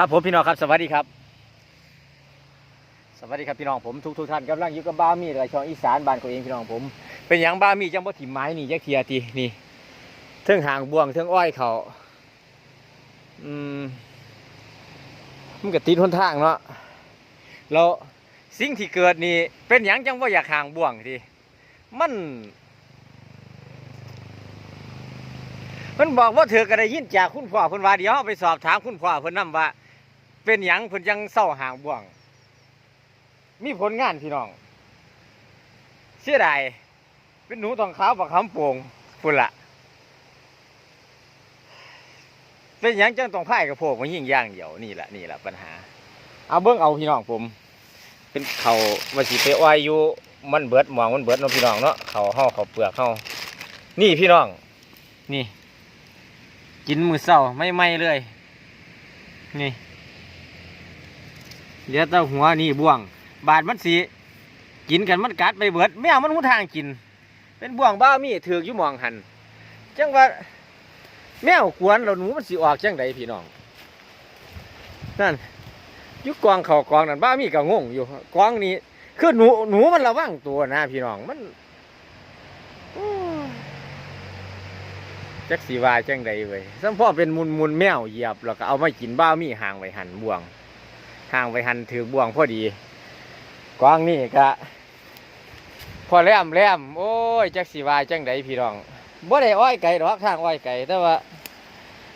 ครับผมพี่น้องครับสวัสดีครับ สวัสดีครับพี่น้องผมทุกทุกท่านกำลังอยู่กับบ้ามีและช่องอีสานบ้านของเองพี่น้องผม เป็นอย่างบ้ามีจังบ่ถิ่มไม้นี่ยักเทียตีนี่เทิงหางบ่วงเทิงอ้อยเขาอืมมันก็ติดหนทางเนาะแล้วสิ่งที่เกิดนี่ เป็นอย่างจังว่าอยากหางบ่วงทีมัน มันบอกว่าเธอก็ได้ยินจากคุณพ่อคุณว่าเดี๋ยวไปสอบถามคุณพ่อเพิ่นนํว่า เป็นหยังเพิ่นจังเศร้าหางบ่วง มีผลงานพี่น้อง เสียดายเป็นหนูทองขาวบักคำโป่งพุ่นละเป็นหยังจังต้องพ่ายกับพวกมันยิ่งย่างเดียวนี่แหละนี่แหละปัญหา เอาเบิ้งเอาพี่น้องผม เป็นเขาวาสิไปอ้อยอยู่มันเบิดหมองมันเบิดเนาะพี่น้องเนาะเขาห่อเขาเปลือกเขานี่พี่น้อง นี่ กินมือเศร้าไม่ไหมเลย นี่ เหลือแต่หัวนี่บ่วง บาดมันสีกินกันมันกัดไปเบิดแมวมันหูทางกิน เป็นบ่วงบ้ามีถืออยู่มองหันจังว่า แมวกวนเราหนูมันสิออกจังใดพี่น้องนั่นยุกองเขากองนั่นบ้ามีก็งงอยู่กองนี้คือหนูหนูมันระวังตัวนะพี่น้องมันจักสีวาจังใดเว้ยสัมพ่อเป็นมุนมุนแมวเหยียบแล้วก็เอามากินบ้ามีห่างไว้หันบ่วง ห่างไว้หันถือบ่วงพอดีกวางนี่ก็พอแหลมแหลมโอ้ยจักสีวายจังใดพี่น้องบ่ได้อ้อยไก่ดอกทางอ้อยไก่แต่ว่า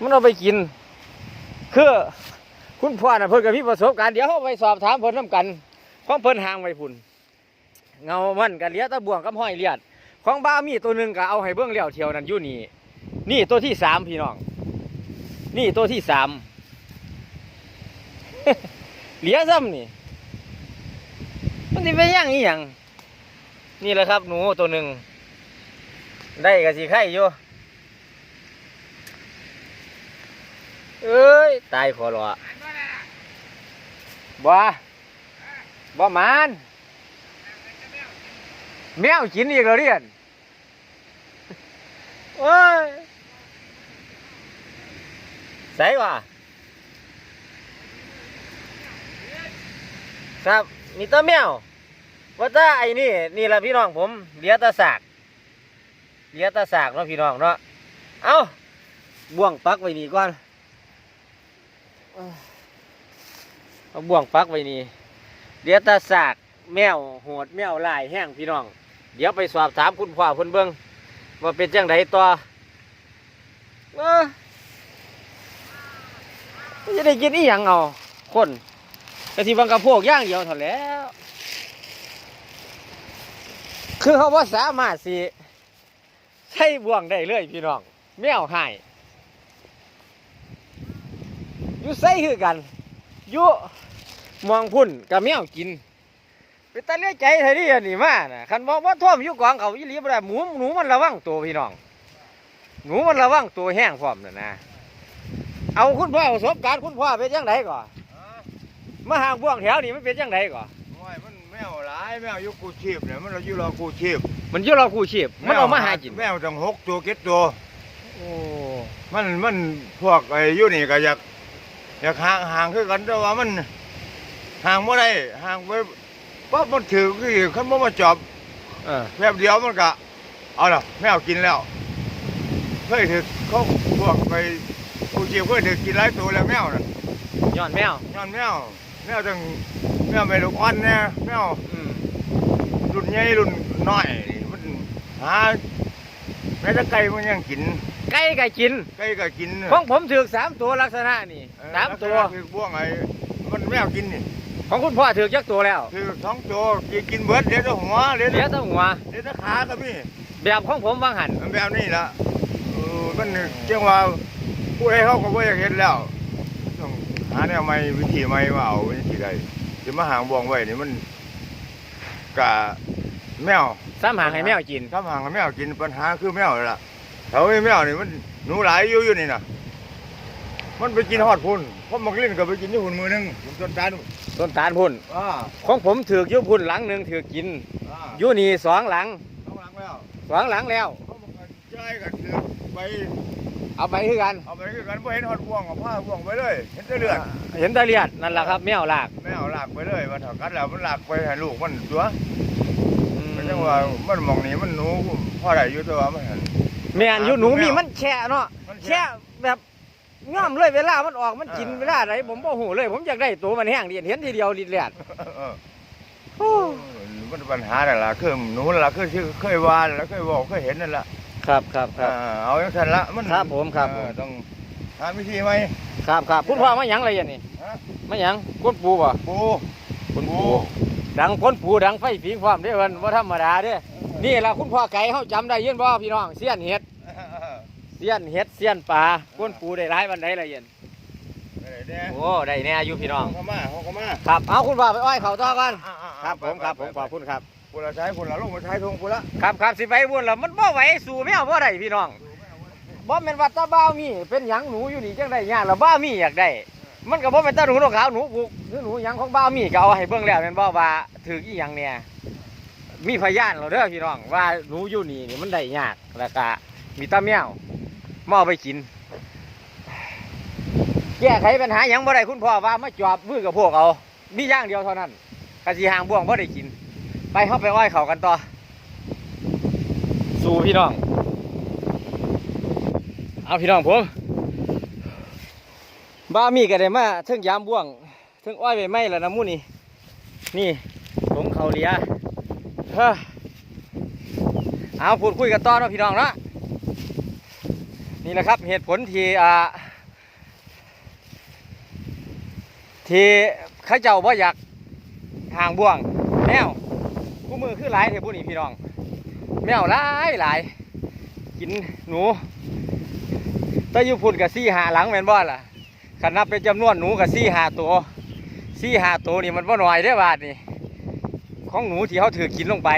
มันเอาไปกิน คือคุณพ่อน่ะเพิ่นก็มีประสบการณ์เดี๋ยวเราไปสอบถามเพิ่นนํกันของเพิ่นห่างไว้พุ่นเงามันก็เลียตะบ่วงกับห้อยเลียด ของบ้ามีตัวหนึ่งก็เอาให้เบิ่งแล้วเที่ยวนั้นอยู่นี่นี่ตัวที่สามพี่น้อง นี่ตัวที่สาม เหลียซ้ำนี่ มันสิไปย่างอีหยังนี่แหละครับหนูตัวหนึ่ง ได้กับสีไข่อยู่เอ้ย ตายขอรอบ่บ่มานแมวกินอีกแล้วเรียนโอ้ยใส่ว่ะ ครับ มีตัวแมวว่าถ้าไอ้นี่นี่แหละพี่น้องผมเหลียตาสากเหลียตาสากเนาะพี่น้องเนาะเอาบ่วงปักไว้นี่ก่อนเอาบ่วงปักไว้นี่เหลียตาสากแมวโหดแมวลายแห้งพี่น้อง เดี๋ยวไปสอบถามคุณพ่อเพิ่นเบิ่งว่าเป็นจังไดต่อเออมันจะได้กินอีหยังเอาคน กะทิบังกระโพกย่างเดียวเท่าแล้ว คือเขาว่าสามารถสิใช้บ่วงได้เลยพี่น้องแมวหายอยู่ใส่คือกันอยู่มองพุ่นกับแมวกินเป็นตาเลี้ยใจเท่านี้อันนี่มาน่ะคันบอกว่าท่วมอยู่กองเขาอีหลีบ่ได้หมูหนูมันระวังตัวพี่น้องหนูมันระวังตัวแห้งพร้อมน่ะนะเอาคุณพ่อประสบการณ์คุณพ่อเป็นจังไดก่อน มาหางบ่วงแถวนี้มันเป็นจังไดก่อนโอ้ยมันแมวหลายแมวอยุกูชีพเนี่ยมันเราอยู่รอกูชีพมันอยู่เราคู่ชีพมันเอามาหากินแมวตั้งหกตัวเก็ดตัวโอ้มันมันพวกไอ้อยุนี่ก็อยากอยากห่างห่างคือกันแต่ว่ามันห่างเมื่อไรห่างไปปั๊บมันถือคือขันบ่มาจอบเออแป๊บเดียวมันก็เอาละแมวกินแล้วเคยถือเขาพวกไปกูชีพเคยถือกินหลายตัวแล้วแมวน่ะย้อนแมวย้อนแมว แมวตั้งแมวไม่ลูกอ่อนแน่แมวอืมรุ่นใหญ่รุ่นน้อยนี่มันหาแม้แต่ไก่มันยังกินไก่ไก่กินไก่ก็กินของผมถือสามตัวลักษณะนี่เออสามตัวลักษณะคือบ่วงไอ้มันแมวกินนี่ของคุณพ่อถือจักตัวแล้วคือสองตัวกินกินเบิดเดี๋ยวแต่หัวเดี๋ยวเหลือแต่แต่หัวเดี๋ยวแต่ขาก็มีแบบของผมวางหันมันแบบนี้ละเออมันเรียกว่าผู้ใดเขาก็บ่อยากเห็นแล้วต้อง หาแนวใหม่วิธีใหม่มาเอาวิธีใดจะมาหางบ่วงไว้นี่มันกะแมวซ้ำหางให้แมวกินทำหางกับแมวกินปัญหาคือแมวนี่ล่ะเขาไอ้แมวนี่มันหนูหลายอยู่อยู่นี่นะมันไปกินฮอดพุ่นเพราะมันลิ้นก็ไปกินที่หุ่นมือหนึงผมจนตาดูต้นตาลพุ่นอ่าของผมถืออยุพุ่นหลังหนึ่งถือกินอ่าอยู่นี่สองหลังต้องหลังแล้วสองหลังแล้วเขาบอกว่าใจก็คือไป เอาไปคือกัน เอาไปคือกันบ่เห็นหอดบ่วงเอาผ้าบ่วงไปเลยเห็นแต่เลือดเห็นแตะเลียดนั่นแหละครับแมวลากไม่เอาลากไปเลยมันถอดกัดแล้วมันลากไปให้ลูกมันตัวอืมมันจังว่ามันมองนี่มันหนูพ่อได้อยู่ตัวมันหัน แม่นอยู่หนูแมวมีมันแช่เนาะมันแช่แบบง่อมเลยเวลามันออกมันกินเออเวลาไหนผมบ่หูเลย ผมอยากได้ตัวมันแห้งเดียนเห็นทีเดียวลิดเลียดเออโอ้มันปัญหาแต่นละคือหนูนั่นละคือชื่อเคยวานแล้วเคยบอกเคยเห็นนั่นละ ครับครับครับอ่าเอาอย่างนั้นละมันครับผมครับผมเออต้องหาวิธีไหม ครับครับคุณพ่อมาหยังอะไรอย่างนี้ฮะมาหยังก้นปูบ่ปูก้นปูปู ดังก้นปูดังไฟฝีความเด้อเพิ่นบ่ธรรมดาเด้อนี่ล่ะคุณพ่อไก่เฮาจำได้ยินบ่พี่น้องเสี้ยนเห็ดเสี้ยนเห็ดเสี้ยนปลาก้นปูได้หลายวันใดละเย็นเด้อโอ้ได้แน่อยู่พี่น้อง เขามาเขาก็มาครับเอาคุณพ่อไปอ้อยเขาต่อก่อนอ่าๆๆครับผมครับผมไปขอบคุณครับ ๆคนละใช้คนละลงมาใช้ทงคนละครับครับสิไปบุญแล้วมันบ่ไหวสู่แมวบ่ได้พี่น้องบ่แม่นว่าตาบ้าวมีเป็นหยังหนูอยู่นี่จังได้ยากแล้วบ้าวมีอยากได้ มันก็บ่เป็นตาหนูนกขาวหนูผูกหรือหนูหยังของบ้าวมีก็เอาให้เบิ่งแล้วแม่นบ่ว่าถืออีหยังเนี่ยมีพยานแล้วเด้อพี่น้องว่าหนูอยู่นี่นี่มันได้ยากแล้วก็มีตาแมวมาเอาไปกิน แก้ไขปัญหาหยังบ่ได้คุณพ่อว่ามาจอบมือกับพวกเอามีอย่างเดียวเท่านั้นกะสิหางบ่วงบ่ได้กิน ไปเข้าไปอ้อยเขากันต่อ สู่พี่น้อง เอาพี่น้องผมบ้ามีก็ได้มาเทิงยามบ่วงเทิงอ้อยใบไม้แล้วนะมู่นี่นี่ผงเขาเลียเฮ้อเอาพูดคุยกันต่อเนาะพี่น้องเนาะนี่แหละครับเหตุผลที่อ่าที่ข้าเจ้าบ่อยากห่างบ่วงแนว คือหลายเถอะผู้นี้พี่น้อง แมวหลายหลายกินหนูแต่อยู่พุ่นกับซี่หาหลังแมนบ่ล่ะขนับเป็นจำนวนหนูกับซี่หาตัวซี่หาตัวนี่มันบ่น้อยเด้บาทนี่ของหนูที่เขาถือกินลงไป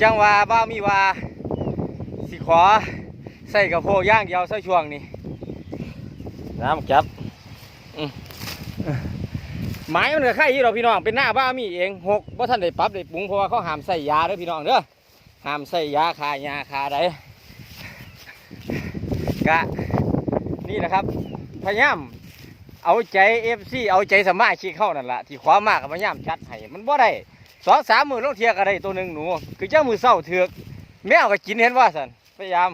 จังว่าบ้ามีว่าสิขอใส่กับโพย่างเดียวใส่ช่วงนี้น้ำจับอืม หมายมันก็ไข่ยี่เราพี่น้องเป็นหน้าบ้ามีเองหกเพราท่านได้ปรับได้ปรุงเพราะว่าเขาห้ามใส่ยาเด้อพี่น้องเด้อห้ามใส่ยาคายาคาใดกะนี่นะครับพยายามเอาใจเอฟซีเอาใจสมาชิกเข้านั่นแหละที่ขวามากกับพยายามจัดให้มันบ่ได้สองสามมือลงเทียก็ได้ตัวหนึ่งหนู คือเจ้ามือเศร้าเถือกแมวก็กินเห็นว่าสันพยายาม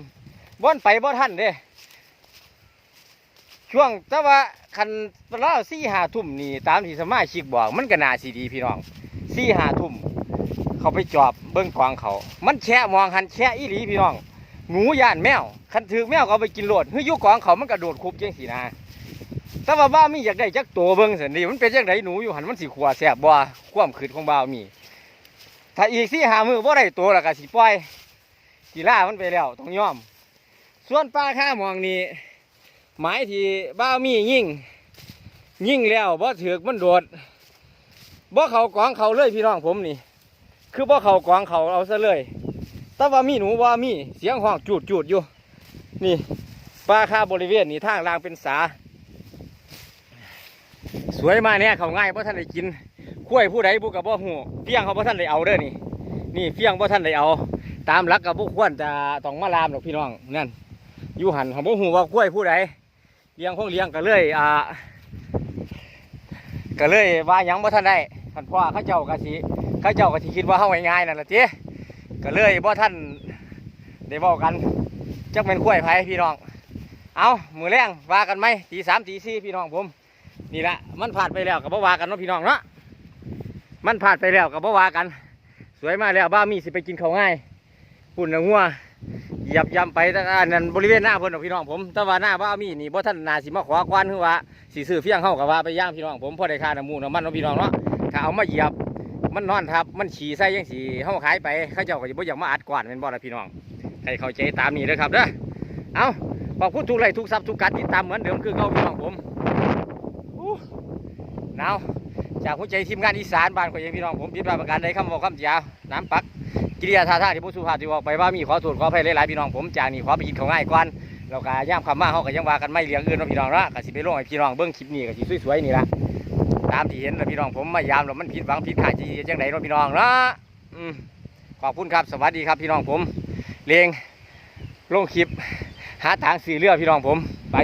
บ่อนไปบ่ทันเด้ ช่วงแต่ว่าคันเล่าสี่หาทุ่มนี่ตามที่สมาชิกบอกมันก็น่าสีดีพี่น้องสี่หาทุ่มเขาไปจอบเบิ้งทองเขา มันแช่มองหันแช่อีหลีพี่น้องหนูย่านแมวคันถือแมวเอาไปกินโหลดเฮ้ยยุกองเขามันกระโดดคุบเจังสีนะแต่ว่าบ้ามีอยากได้จักตัวเบิ้งสินี่มันเป็นจังไดหนูอยู่หันมันสีขวาแสบบ่ความขืดของบ้ามี ถ้าอีกสี่หามือบ่ได้ตัวและก็สิปล่อยสีล่ามันไปแล้วต้องยอม ส่วนป้าข้ามองนี่ หมายที่บ้ามียิ่ง ยิ่งแล้วบ่ถือกมันโดดบ่เขากองเขาเลยพี่น้องผมนี่ คือบ่เขากวางเขาเอาซะเลย แต่ว่ามีหนูว่ามีเสียงห้องจูดจูดอยู่ นี่ปลาคาบริเวณนี่ทางล่างเป็นสา สวยมากเนี่ยเขาง่ายเพราะท่านได้กินคุ้ยผู้ใดบุกับบ่หูเฟียงเขาเพราะท่านได้เอาเด้อนี่ นี่เฟียงเพราะท่านได้เอา ตามหลักกับบุควรจะต้องมาลามหรอกพี่น้องนั่นอยู่หันเขาบ่หูว่าคุ้ยผู้ใด เลี้ยงพวกเลี้ยงก็เลยอ่าก็เลยว่ายังบ่ท่านได้ท่านพ่อเขาเจ้ากะสิเขาเจ้าก็ที่คิดว่าเฮาง่ายๆนั่นแหละเจ๊ก็เลยบ่ท่านได้เว้ากันจักเป็นข้วยไผพี่น้อง เอามือแรงว่ากันไหมตีสามตีสี่พี่น้องผม นี่ละมันผ่านไปแล้วกับบ่ว่ากันเนาะพี่น้องเนาะมันผ่านไปแล้วกับบ่ว่ากัน สวยมากแล้วบ้ามีสิไปกินข้าวง่ายปุ่นนะงัว ยียบยำไปแต่อันนั้นบริเวณหน้าเพิ่นดอกพี่น้องผม แต่ว่าหน้าบ้ามีนี่บ่ท่านนาสิมาขวากวนคือว่าสิซื้อเฟี้ยงเฮากับว่าไปย่างพี่น้องผมพอได้ค่าน้ำมูกน้ำมันเนาะพี่น้องเนาะถ้าเอามาเหยียบมันนอนทับมันฉี่ใส่ยังสีเฮาขายไปเขาเจ้าก็จะบ่อยากมาอัดกวาดเป็นบ่ล่ะพี่น้องให้เข้าใจตามนี้เด้อครับเด้อเอาขอบคุณทุกไลทุกซับทุกการติดตามเหมือนเดิมคือเก่าพี่น้องผมหนาว จากหัวใจทีมงานอีสานบ้านของยังพี่น้องผมผิดพลาประการใดคำบอกคำจาน้ำปักกิริยาท่าทางที่ผู้สุภาพที่บอกไปว่ามีขอโทษขอภัยหลายๆพี่น้องผมจากนี้ขอไปกินข้าง่ายก่อนเราก็ย่ามคำมาเขาก็ยังว่ากันไม่เลี้ยงอื่นเนาพี่น้องเนะก็สิไปลงให้พี่น้องเบิ้งคลิปนี้ก็สิสวยๆนี่ละตามที่เห็นแล้วพี่น้องผมมายามแล้วมันผิดหวังผิดคาดจีจังไดเนาพี่น้องเนะขอบคุณครับสวัสดีครับพี่น้องผมเลงลงคลิปหาทางสีเรือพี่น้องผมไป